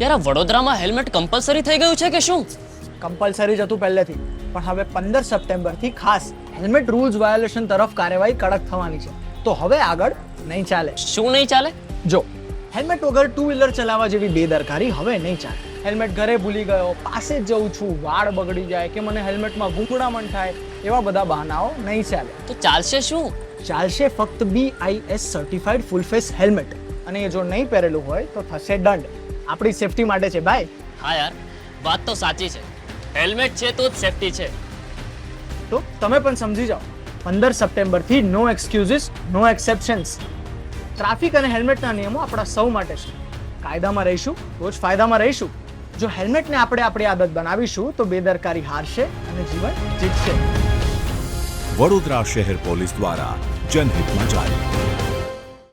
યાર આ વડોદરામાં હેલ્મેટ કમ્પલસરી થઈ ગયું છે કે શું? કમ્પલસરી જ હતું પહેલેથી. પણ હવે પંદર સપ્ટેમ્બરથી ખાસ હેલ્મેટ રૂલ્સ વાયોલેશન તરફ કાર્યવાહી કડક થવાની છે. તો હવે આગળ નહીં ચાલે. શું નહીં ચાલે? જો હેલ્મેટ વગર ટુ વ્હીલર ચલાવવા જેવી બેદરકારી હવે નહીં ચાલે. હેલ્મેટ ઘરે ભૂલી ગયો પાસે જ જઉં છું વાળ બગડી જાય કે મને હેલ્મેટમાં ગૂંગળામણ થાય એવા બધા બહાનાઓ નહીં ચાલે. તો ચાલશે શું? ચાલશે ફક્ત BIS certified full face helmet અને એ જો નહીં પહેરેલું હોય તો થશે દંડ. આપણી સેફટી માટે છે ભાઈ. હા યાર વાત તો સાચી છે. હેલ્મેટ છે તો જ સેફટી છે. તો તમે પણ સમજી જાઓ પંદર સપ્ટેમ્બરથી no excuses no exceptions traffic અને હેલ્મેટના નિયમો આપણા સૌ માટે છે. કાયદામાં રહીશું તો જ ફાયદામાં રહીશું. જો હેલ્મેટને આપણે આપણી આદત બનાવીશું તો બેદરકારી હારશે અને જીવન જીતશે. વડોદરા શહેર પોલીસ દ્વારા જનહિતમાં જારી.